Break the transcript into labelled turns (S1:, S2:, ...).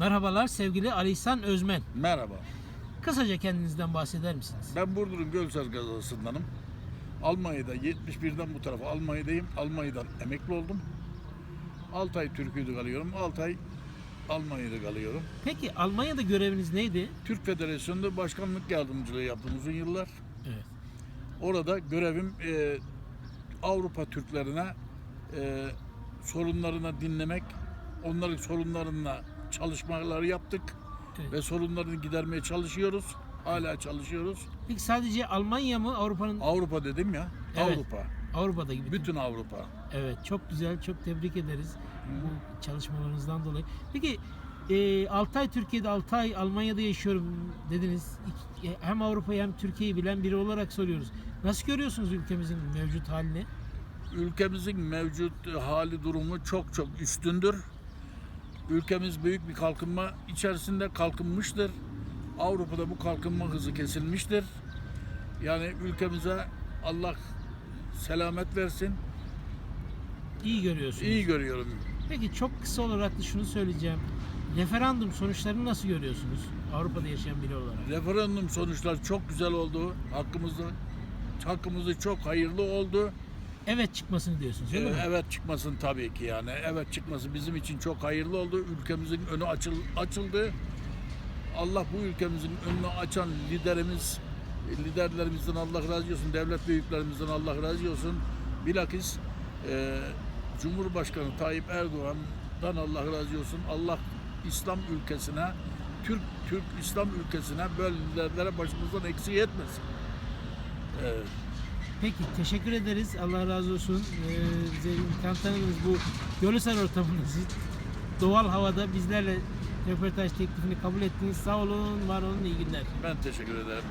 S1: Merhabalar sevgili Ali İhsan Özmen.
S2: Merhaba.
S1: Kısaca kendinizden bahseder misiniz?
S2: Ben Burdur'un Gölser gazasındanım. Almanya'da 71'den bu tarafa Almanya'dayım. Almanya'dan emekli oldum. 6 ay Türkiye'de kalıyorum. 6 ay Almanya'da kalıyorum.
S1: Peki Almanya'da göreviniz neydi?
S2: Türk Federasyonu'nda başkanlık yardımcılığı yaptım uzun yıllar.
S1: Evet.
S2: Orada görevim e, Avrupa Türklerine e, sorunlarını dinlemek, onların sorunlarına çalışmaları yaptık
S1: Evet.
S2: ve sorunlarını gidermeye çalışıyoruz. Hala çalışıyoruz.
S1: Peki sadece Almanya mı Avrupa'nın
S2: Avrupa dedim ya.
S1: Evet.
S2: Avrupa.
S1: Avrupa'da gibi?
S2: Bütün Avrupa.
S1: Evet çok güzel çok tebrik ederiz bu çalışmalarınızdan dolayı. Peki e, 6 ay Türkiye'de 6 ay Almanya'da yaşıyorum dediniz. E, Hem Avrupa'yı hem Türkiye'yi bilen biri olarak soruyoruz. Nasıl görüyorsunuz ülkemizin mevcut halini?
S2: Ülkemizin mevcut hali durumu çok çok üstündür. Ülkemiz büyük bir kalkınma içerisinde kalkınmıştır. Avrupa'da bu kalkınma hızı kesilmiştir. Yani ülkemize Allah selamet versin.
S1: İyi görüyorsunuz.
S2: İyi görüyorum.
S1: Peki çok kısa olarak da şunu söyleyeceğim. Referandum sonuçlarını nasıl görüyorsunuz? Avrupa'da yaşayan biri olarak.
S2: Referandum sonuçlar çok güzel oldu. Hakkımızda hakkımızda çok hayırlı oldu.
S1: Evet çıkmasını diyorsunuz öyle
S2: Ee,
S1: mi?
S2: Evet çıkmasın tabii ki yani. Evet çıkması bizim için çok hayırlı oldu. Ülkemizin önü açıl, açıldı. Allah bu ülkemizin önünü açan liderimiz, liderlerimizden Allah razı olsun, devlet büyüklerimizden Allah razı olsun. Bilakis e, Cumhurbaşkanı Tayyip Erdoğan'dan Allah razı olsun. Allah İslam ülkesine, Türk Türk İslam ülkesine böyle liderlere başımızdan eksik etmesin. Evet.
S1: Peki teşekkür ederiz. Allah razı olsun. Ee, bize imkan bu Gölüser ortamınızı. Doğal havada bizlerle röportaj teklifini kabul ettiniz. Sağ olun, var olun, iyi günler.
S2: Ben teşekkür ederim.